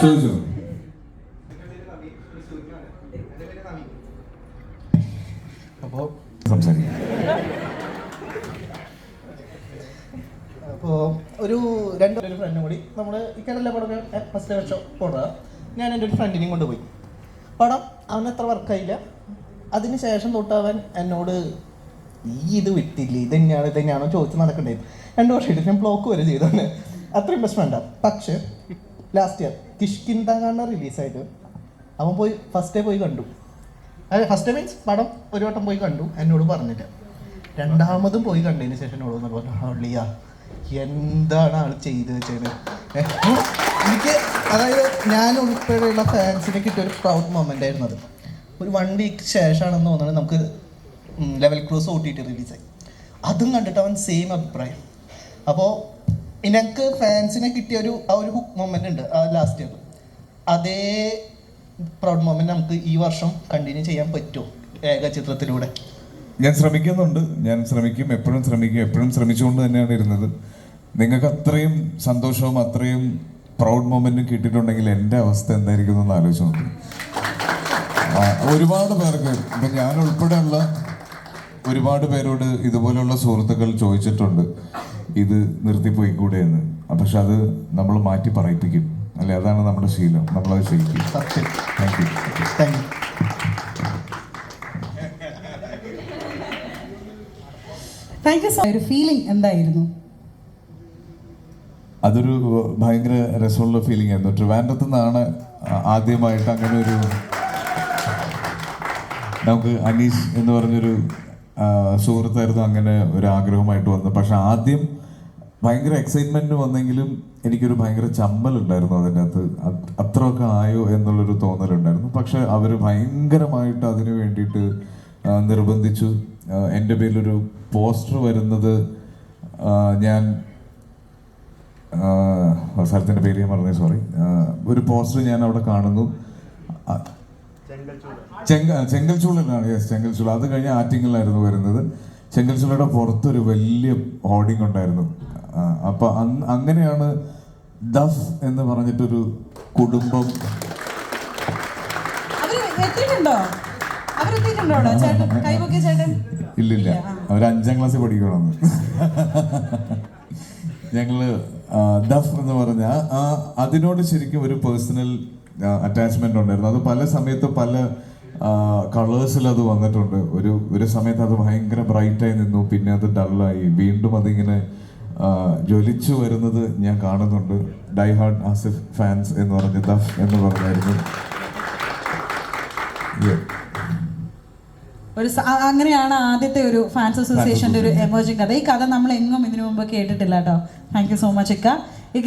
ചോദിച്ചോ അപ്പോൾ സംസാരിക്കാം അപ്പോൾ ഒരു രണ്ട് ഒരു ഫ്രണ്ടും കൂടി നമ്മൾ ഇക്കടല്ല പടം ഫസ്റ്റ് വെച്ചോ പോടാ ഞാൻ എന്റെ ഒരു ഫ്രണ്ടിനെയും കൊണ്ടുപോയി പടം അവൻ അത്ര വർക്കായില്ല അതിന് ശേഷം തൊട്ട് അവൻ എന്നോട് ഈ ഇത് വിട്ടില്ല? ഇത് തന്നെയാണ് ഇത് തന്നെയാണോ ചോദിച്ച് നടക്കണ്ടായിരുന്നു രണ്ട് വർഷമായിട്ട് ഞാൻ ബ്ലോക്ക് വരെ ചെയ്തോണ്ട് അത്രയും പ്രശ്നമുണ്ട പക്ഷേ ലാസ്റ്റ് ഇയർ കിഷ്കിന്താങ്ങാണ്ട് റിലീസായിട്ട് അവൻ പോയി ഫസ്റ്റ് ഡേ പോയി കണ്ടു. അതായത് ഫസ്റ്റ് മീൻസ് പടം ഒരു വട്ടം പോയി കണ്ടു. എന്നോട് പറഞ്ഞില്ല രണ്ടാമതും പോയി കണ്ടതിന് ശേഷം എന്നോട് വന്ന് പറഞ്ഞു എന്താണ് ആൾ ചെയ്ത് വെച്ചത് എനിക്ക് അതായത് ഞാൻ ഉൾപ്പെടെയുള്ള ഫാൻസിനെ കിട്ടിയ ഒരു പ്രൗഡ് മൊമെന്റ് ആയിരുന്നു അത്. ഒരു വൺ വീക്ക് ശേഷമാണെന്ന് തോന്നുന്നത് നമുക്ക് level cross O T T റിലീസായി അതും കണ്ടിട്ട് അവൻ സെയിം അഭിപ്രായം. അപ്പോൾ എനിക്ക് ഫാൻസിനെ കിട്ടിയ ഒരു ആ ഒരു ഹുക്ക് മൊമെന്റ് ഉണ്ട് ആ ലാസ്റ്റ് ഇയർ അതേ പ്രൗഡ് മൊമെന്റ് നമുക്ക് ഈ വർഷം കണ്ടിന്യൂ ചെയ്യാൻ പറ്റുമോ ഏക ചിത്രത്തിലൂടെ ഞാൻ ശ്രമിക്കുന്നുണ്ട്. ഞാൻ ശ്രമിക്കും എപ്പോഴും ശ്രമിക്കും എപ്പോഴും ശ്രമിച്ചുകൊണ്ട് തന്നെയാണ് ഇരുന്നത്. നിങ്ങൾക്ക് അത്രയും സന്തോഷവും അത്രയും പ്രൗഡ് മൊമെന്റും കിട്ടിയിട്ടുണ്ടെങ്കിൽ എന്റെ അവസ്ഥ എന്തായിരിക്കും എന്ന് ആലോചിച്ച് നോക്കും ഒരുപാട് പേർക്ക് ഇപ്പം ഞാൻ ഉൾപ്പെടെയുള്ള ഒരുപാട് പേരോട് ഇതുപോലെയുള്ള സുഹൃത്തുക്കൾ ചോദിച്ചിട്ടുണ്ട് ഇത് നിർത്തിപ്പോയിക്കൂടെ എന്ന് പക്ഷെ അത് നമ്മൾ മാറ്റി പറയിപ്പിക്കും. അല്ലെ? അതാണ് നമ്മുടെ ശീലം. നമ്മളത് ചെയ്യിക്കും. സത്യം. താങ്ക് യു താങ്ക് ഒരു ഫീലിംഗ് എന്തായിരുന്നു? അതൊരു ഭയങ്കര രസമുള്ള ഫീലിംഗ് ആയിരുന്നു. ട്രിവാൻഡ്രത്ത് നിന്നാണ് ആദ്യമായിട്ട് അങ്ങനെ ഒരു നമുക്ക് അനീഷ് എന്ന് പറഞ്ഞൊരു സുഹൃത്തായിരുന്നു അങ്ങനെ ഒരു ആഗ്രഹമായിട്ട് വന്നത്. പക്ഷെ ആദ്യം ഭയങ്കര എക്സൈറ്റ്മെന്റ് വന്നെങ്കിലും എനിക്കൊരു ഭയങ്കര ചമ്മൽ ഉണ്ടായിരുന്നു അതിന്റെ അകത്ത് അത് അത്രയൊക്കെ ആയോ എന്നുള്ളൊരു തോന്നലുണ്ടായിരുന്നു. പക്ഷെ അവർ ഭയങ്കരമായിട്ട് അതിന് വേണ്ടിയിട്ട് നിർബന്ധിച്ചു. എന്റെ പേരിലൊരു പോസ്റ്റർ വരുന്നത് ഞാൻ സ്ഥലത്തിന്റെ പേര് ഞാൻ പറഞ്ഞു സോറി. ഒരു പോസ്റ്റർ ഞാൻ അവിടെ കാണുന്നു. ചെങ്ക ചെങ്കൽച്ചൂളനാണ് യെസ് ചെങ്കൽച്ചൂള അത് കഴിഞ്ഞ് ആറ്റിങ്ങലായിരുന്നു വരുന്നത്. ചെങ്കൽച്ചൂളയുടെ പുറത്തൊരു വലിയ ഹോർഡിംഗ് ഉണ്ടായിരുന്നു. അപ്പൊ അങ്ങനെയാണ് ഡഫ് എന്ന് പറഞ്ഞിട്ടൊരു കുടുംബം ഇല്ലില്ല. അവർ അഞ്ചാം ക്ലാസ്സിൽ പഠിക്കണം ഞങ്ങൾ ഡഫ് ദഫ് എന്ന് പറഞ്ഞ അതിനോട് ശരിക്കും ഒരു പേഴ്സണൽ അറ്റാച്ച്മെന്റ് ഉണ്ടായിരുന്നു. അത് പല സമയത്ത് പല കളേഴ്സിൽ അത് വന്നിട്ടുണ്ട്. ഒരു ഒരു സമയത്ത് അത് ഭയങ്കര ബ്രൈറ്റായി നിന്നു. പിന്നെ അത് ഡള്ളായി വീണ്ടും അതിങ്ങനെ ജ്വലിച്ചു വരുന്നത് ഞാൻ കാണുന്നുണ്ട്. ഡൈ ഹാർഡ് ആസിഫ് ഫാൻസ് എന്ന് പറഞ്ഞ ദഫ് എന്ന് പറഞ്ഞായിരുന്നു. ഒരു അങ്ങനെയാണ് ആദ്യത്തെ ഒരു ഫാൻസ് അസോസിയേഷന്റെ ഒരു എമോജിങ് കഥ. ഈ കഥ നമ്മൾ എങ്ങും ഇതിനു മുമ്പ് കേട്ടിട്ടില്ല കേട്ടോ താങ്ക് യു സോ മച്ച് ഇക്ക.